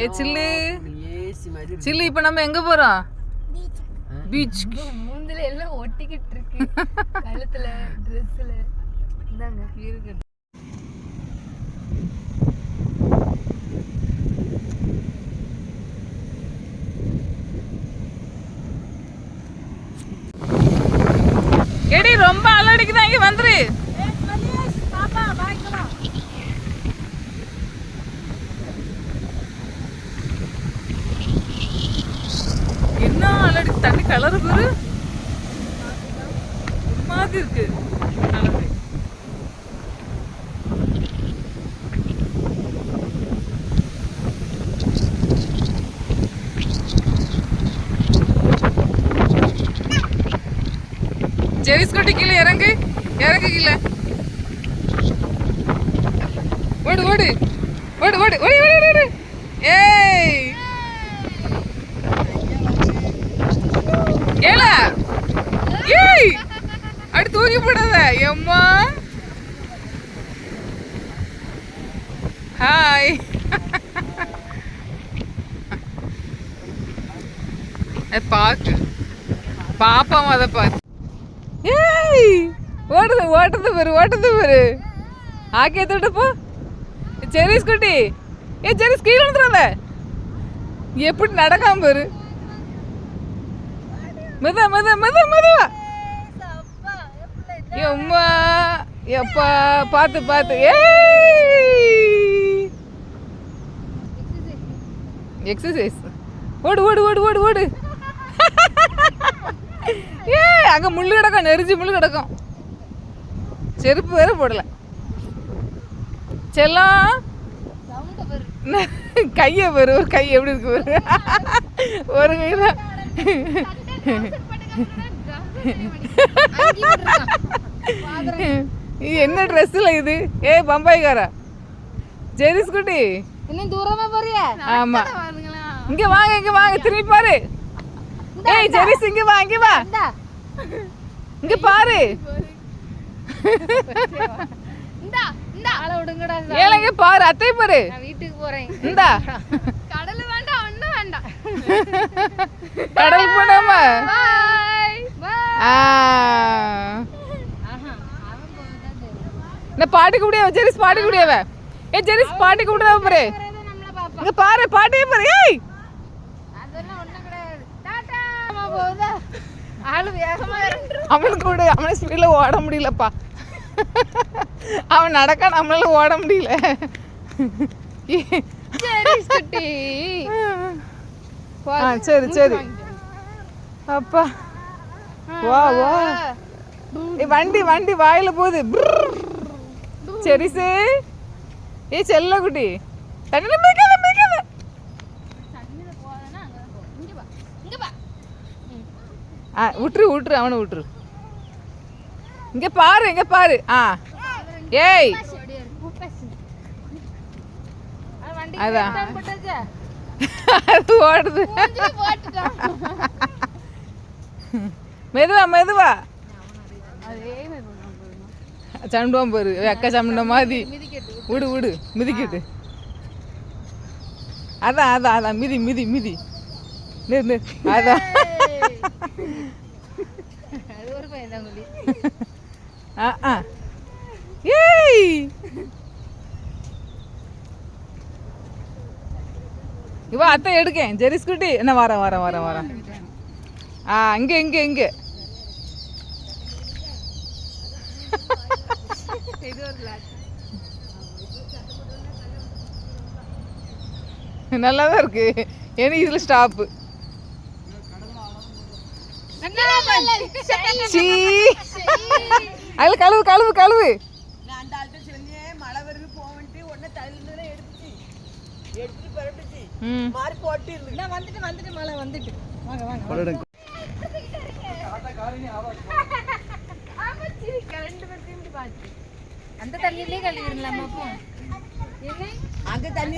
ஏ சில்லு. சில்லு இப்போ நம்ம எங்க போறோம் பீச் மூந்துல எல்லாம் ஒட்டிக்கிட்டு இருக்கு. கழுத்துல ட்ரெஸ்ல இந்தாங்க. இருக்கு. எடி ரொம்ப அலடிக்குதா இங்க வந்துரு. என்ன தண்ணி கலரு பேரு மாதிரி இருக்கு. கலரு ஜெவிஸ் கொட்டி கீழே இறங்கு. இறங்கு கீழே. ஓடு ஓடு. ஓடு ஓடு. ஓடி ஓடி ஓடி. ஏய்! ஹாய் பாக்கு பாப்பாவும் அதை பார்த்து ஏய்! ஓடுது ஓட்டுது பாரு ஓட்டுது பாரு. ஆக்கே தொட்டு போ. செரிஸ் குட்டி ஏ செரிஸ் கீழே வந்துடாத எப்படி நடக்காம பாரு. மெத மெத மெத மெதுவா. எம்மா எப்பா பார்த்து பார்த்து ஏய்! எக்ஸசைஸ் ஓடு ஓடு ஓடு ஓடு ஓடு. ஏ அங்க முள்ளு கிடக்கும் நெரிஞ்சு முள்ளு கிடக்கும். செருப்பு வேற போடல. செல்லம் கையை பாரு ஒரு கை எப்படி இருக்கு பாரு. ஒரு கை தான். என்ன ட்ரெஸ்ல இது? ஏ பம்பாய்காரா ஜெரிஸ் குட்டி. இன்னும் தூரமா போறியா? ஆமா. இங்க வாங்க இங்க வாங்க. திரும்பி பாரு. ஏய் ஜெரிஸ் இங்க வா இங்க வா. இந்தா. இங்க பாரு. இந்தா இந்தா. ஆள விடுங்கடா ஏல இங்க பாரு. அத்தை பாரு. நான் வீட்டுக்கு போறேன். இந்தா. கடல் வேண்டாம் ஒண்ணும் வேண்டாம். கடல் போடாம பாய் பாய் ஆ. ஆஹா அவன் போறதா தெரியும் இந்த பாட்டி கூடிய ஜெரிஸ் பாட்டி கூடியவ ஏ ஜெரிஸ் பாட்டி கூடவ பாரு இங்க பாரு பாட்டியே பாரு ஏய். அவனுக்கு கூட அவன ஸ்பீட்ல ஓட முடியலப்பா. அவன் நடக்க நம்மளால ஓட முடியல. சரி சரி சரி. அப்பா. வா வா. வண்டி வண்டி வாயில போகுது. சரிசு ஏ செல்ல குட்டி. தண்ணில மிதிக்காத மிதிக்காத. தண்ணியில ஆ விட்டுரு விட்டுரு அவனை விட்டுரு இங்க பாரு இங்க பாரு. ஆ. ஏய். அதான். அது ஓடுது. மெதுவா மெதுவா. போயிடணும். சண்டுவான் பாரு அக்கா சமண்ட மாதிரி. விடு விடு மிதிக்கிட்டு. அதான் அதான் அதான் மிதி மிதி மிதி. நிறு நிறு. அதான். ஆ ஆ. ஏய்! இவா அத்தை எடுக்கேன். ஜெரிஸ்குட்டி என்ன வரேன் வரேன் வரேன் வரேன். ஆ இங்கே இங்கே இங்கே இது ஒரு கிளாஸ் நல்லா தான் இருக்கு. ஏன்னா இதில் ஸ்டாப்பு சீ. அதில் கழுவு கழுவு கழுவு. வந்துட்டு அந்த தண்ணியிலே கழுவிடலாமா அப்போ? அங்க தண்ணி